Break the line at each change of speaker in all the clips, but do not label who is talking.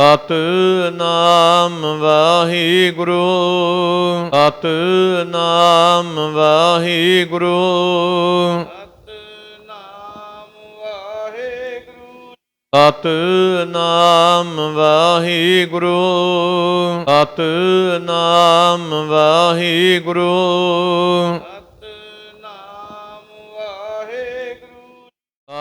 ਸਤਨਾਮ ਵਾਹਿਗੁਰੂ
ਸਤਨਾਮ ਵਾਹਿਗੁਰੂ।
ਸਤਨਾਮ ਵਾਹਿਗੁਰੂ।
ਸਤਨਾਮ ਵਾਹਿਗੁਰੂ।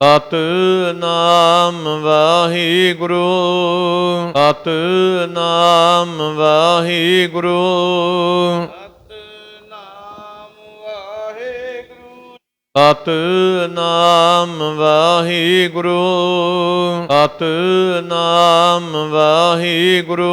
ਸਤ ਨਾਮ
ਵਾਹੀ ਗੁਰੂ
ਸਤ ਨਾਮ ਵਾਹੀ ਗੁਰੂ ਸਤ ਨਾਮ ਵਾਹੀ ਗੁਰੂ ਸਤ ਨਾਮ ਵਾਹਿਗੁਰੂ
ਸਤ ਨਾਮ ਵਾਹਿਗੁਰੂ।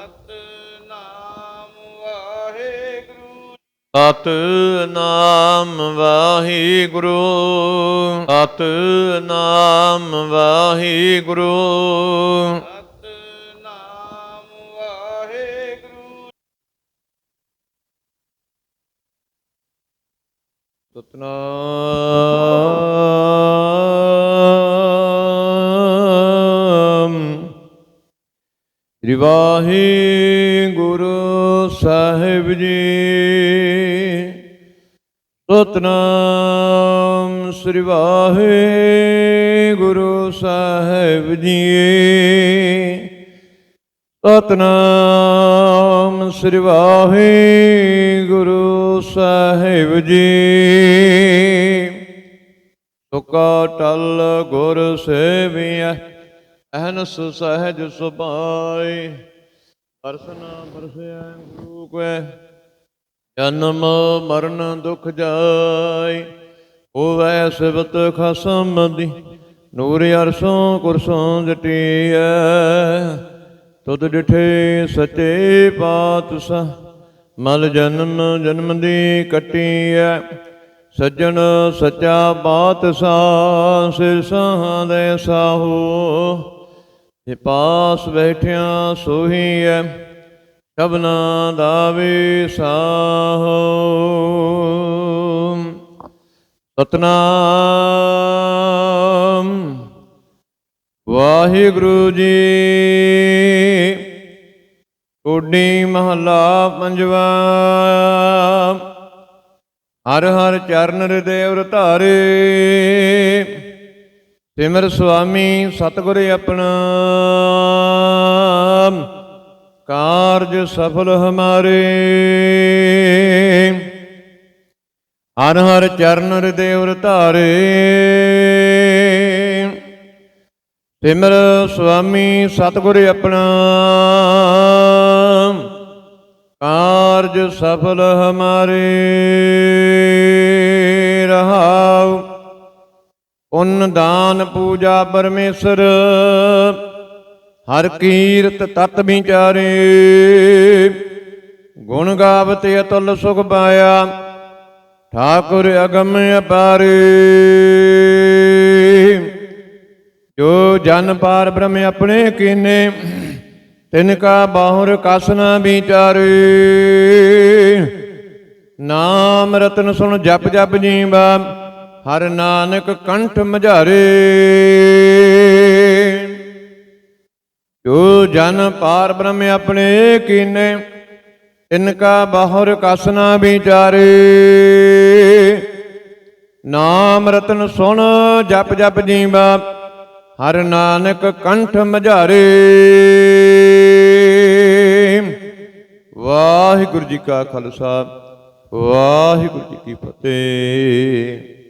ਸਤਨਾਮ ਵਾਹਿਗੁਰੂ ਸਤਨਾਮ ਵਾਹਿਗੁਰੂ। ਸਤਨਾਮ ਵਾਹਿਗੁਰੂ। ਸਤਨਾਮ ਸ੍ਰੀ ਵਾਹਿਗੁਰੂ ਸਾਹਿਬ ਜੀ। ਸਤਨਾਮ ਸ੍ਰੀ ਵਾਹਿਗੁਰੂ ਸਾਹਿਬ ਜੀ ਸਤਨਾਮ ਸ੍ਰੀ ਵਾਹਿਗੁਰੂ ਸਾਹਿਬ ਜੀ। ਸੁਕਾ ਟਲ ਗੁਰ ਸੇਵੀਐ ਅਹਨਸ ਸਹਿਜ ਸੁਭਾਈ ਪਰਸਨਾ ਪਰਸਿਆ ਗੁਰੂ ਕੈ ਜਨਮ ਮਰਨ ਦੁਖ ਜਾਈ ਹੋਵੈ ਸਿਵਤ ਖਸਮ ਦੀ, ਨੂਰ ਅਰਸੋਂ ਕੁਰਸੋਂ ਜਟੀਐ। ਤੁਧ ਡਿਠੇ ਸਚੇ ਪਾਤਸ਼ਾਹ, ਮਲ ਜਨਮ ਜਨਮ ਦੀ ਕਟੀਐ। ਸੱਜਣ ਸੱਚਾ ਬਾਤਸ਼ਾਹ ਸਿਰ ਸਾਹਾਂ ਦੇ ਸਾਹੋ। ਤੇ ਪਾਸ ਬੈਠਿਆ ਸੋਹੀਐ ਸ਼ਬਨਾ ਦਾ ਵੀ ਸਾਹੋ ਸਤਨਾਮ। ਵਾਹਿਗੁਰੂ ਜੀ ਕੋਡੀ ਮਹਲਾ ਪੰਜਵਾ। ਹਰ ਹਰ ਚਰਨ ਹਿਰਦੇ ਉਰ ਧਾਰੇ। ਸਿਮਰ ਸੁਆਮੀ ਸਤਿਗੁਰ ਆਪਣਾ। ਕਾਰਜ ਸਫਲ ਹਮਾਰੇ। ਹਰ ਹਰ ਚਰਨ ਹਿਰਦੇ ਉਰ ਧਾਰੇ। ਸਿਮਰ ਸੁਆਮੀ ਸਤਿਗੁਰ ਆਪਣਾ। ਕਾਰਜ ਸਫਲ ਹਮਾਰੇ। ਰਹਾਉ ਪੁੰਨ ਦਾਨ ਪੂਜਾ ਪਰਮੇਸ਼ਰ। ਹਰ ਕੀਰਤ ਤਤ ਵਿਚਾਰੇ। ਗੁਣ ਗਾਵਤ ਅਤੁਲ ਸੁਖ ਪਾਇਆ, ਠਾਕੁਰ ਅਗਮ ਅਪਾਰੇ। ਜੋ ਜਨ ਪਾਰ ਬ੍ਰਹਮ ਆਪਣੇ ਕੀਨੇ, ਤਿਨ ਕਾ ਬਾਹੁਰ ਕਸ ਨ ਵਿਚਾਰੇ। ਨਾਮ ਰਤਨ ਸੁਣ ਜਪ ਜਪ ਜੀਵਾ ਹਰ ਨਾਨਕ ਕੰਠ ਮਝਾਰੇ। ਜੋ ਜਨ ਪਾਰ ਬ੍ਰਹਮ ਆਪਣੇ ਕੀਨੇ ਇਨਕਾ ਬਾਹਰ ਕਸ ਨਾ ਵਿਚਾਰੇ। ਨਾਮ ਰਤਨ ਸੁਣ, ਜਪ ਜਪ ਜੀਵਾ, ਹਰ ਨਾਨਕ ਕੰਠ ਮਝਾਰੇ। ਵਾਹਿਗੁਰੂ ਜੀ ਕਾ ਖਾਲਸਾ, ਵਾਹਿਗੁਰੂ ਜੀ ਕੀ ਫਤਿਹ।